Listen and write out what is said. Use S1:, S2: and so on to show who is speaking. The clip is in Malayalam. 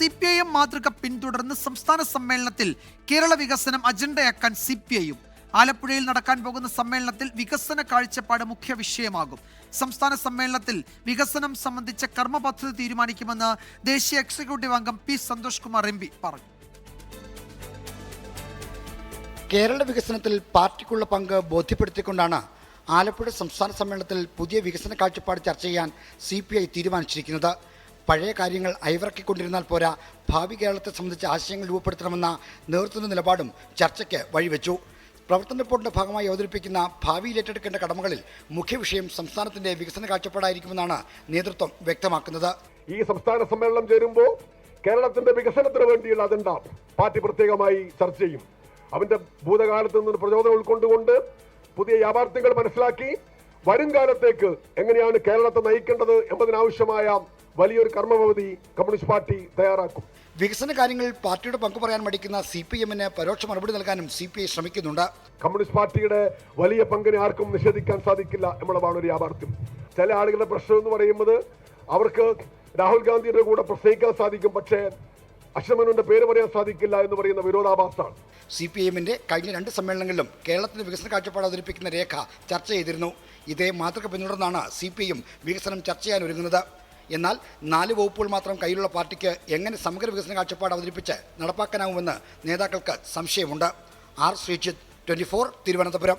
S1: സി പി ഐ എം മാതൃക പിന്തുടർന്ന് സംസ്ഥാന സമ്മേളനത്തിൽ കേരള വികസനം അജണ്ടയാക്കാൻ സി പി ഐയും ആലപ്പുഴയിൽ നടക്കാൻ പോകുന്ന സമ്മേളനത്തിൽ വികസന കാഴ്ചപ്പാട് മുഖ്യ വിഷയമാകും. സംസ്ഥാന സമ്മേളനത്തിൽ വികസനം സംബന്ധിച്ച കർമ്മ പദ്ധതി തീരുമാനിക്കുമെന്ന് ദേശീയ എക്സിക്യൂട്ടീവ് അംഗം പി സന്തോഷ് കുമാർ എം പറഞ്ഞു.
S2: കേരള വികസനത്തിൽ പാർട്ടിക്കുള്ള പങ്ക് ബോധ്യപ്പെടുത്തിക്കൊണ്ടാണ് ആലപ്പുഴ സംസ്ഥാന സമ്മേളനത്തിൽ പുതിയ വികസന കാഴ്ചപ്പാട് ചർച്ച ചെയ്യാൻ സി തീരുമാനിച്ചിരിക്കുന്നത്. പഴയ കാര്യങ്ങൾ അയവിറക്കിക്കൊണ്ടിരുന്നാൽ പോരാ ഭാവി കേരളത്തെ സംബന്ധിച്ച ആശയങ്ങൾ രൂപപ്പെടുത്തണമെന്ന നേതൃത്വ നിലപാടും ചർച്ചയ്ക്ക് വഴിവെച്ചു. പ്രവർത്തന റിപ്പോർട്ടിന്റെ ഭാഗമായി അവതരിപ്പിക്കുന്ന ഭാവിയിൽ ഏറ്റെടുക്കേണ്ട കടമകളിൽ മുഖ്യ വിഷയം സംസ്ഥാനത്തിന്റെ വികസന കാഴ്ചപ്പാടായിരിക്കുമെന്നാണ് നേതൃത്വം വ്യക്തമാക്കുന്നത്.
S3: ഈ സംസ്ഥാന സമ്മേളനം ചേരുമ്പോൾ കേരളത്തിന്റെ വികസനത്തിന് വേണ്ടിയുള്ള അജണ്ട പാർട്ടി പ്രത്യേകമായി ചർച്ച ചെയ്യും. അവന്റെ ഭൂതകാലത്ത് നിന്ന് പ്രചോദനം ഉൾക്കൊണ്ടുകൊണ്ട് പുതിയ യാഥാർത്ഥ്യങ്ങൾ മനസ്സിലാക്കി വരും കാലത്തേക്ക് എങ്ങനെയാണ് കേരളത്തെ നയിക്കേണ്ടത് എന്നതിനാവശ്യമായ വലിയൊരു കർമ്മപദ്ധതി കമ്മ്യൂണിസ്റ്റ് പാർട്ടി തയ്യാറാക്കും.
S2: വികസന കാര്യങ്ങളിൽ പാർട്ടിയുടെ പങ്ക് പറയാൻ മടിക്കുന്ന സി പി എമ്മിന് പരോക്ഷ മറുപടി നൽകാനും സി പി ഐ ശ്രമിക്കുന്നുണ്ട്.
S3: കമ്മ്യൂണിസ്റ്റ് പാർട്ടിയുടെ വലിയ പങ്കിനെ ആർക്കും നിഷേധിക്കാൻ സാധിക്കില്ല എന്നുള്ളതാണ് ഒരു യാഥാർത്ഥ്യം. ചില ആളുകളുടെ പ്രശ്നം എന്ന് പറയുന്നത് അവർക്ക് രാഹുൽ ഗാന്ധിയുടെ കൂടെ പ്രസംഗിക്കാൻ സാധിക്കും പക്ഷേ അശ്വമനുവിന്റെ പേര് പറയാൻ സാധിക്കില്ല എന്ന് പറയുന്ന വിരോധാഭാസമാണ്
S2: സി പി എമ്മിന്റെ കഴിഞ്ഞ രണ്ട് സമ്മേളനങ്ങളിലും കേരളത്തിന്റെ വികസന കാഴ്ചപ്പാട് അവതരിപ്പിക്കുന്ന രേഖ ചർച്ച ചെയ്തിരുന്നു. ഇതേ മാതൃക പിന്തുടർന്നാണ് സി പി എം വികസനം ചർച്ച ചെയ്യാൻ ഒരുങ്ങുന്നത്. എന്നാൽ നാല് വകുപ്പുകൾ മാത്രം കയ്യിലുള്ള പാർട്ടിക്ക് എങ്ങനെ സമഗ്ര വികസന കാഴ്ചപ്പാട് അവതരിപ്പിച്ച് നടപ്പാക്കാനാവുമെന്ന് നേതാക്കൾക്ക് സംശയമുണ്ട്. R Sreejith twenty four Thiruvananthapuram.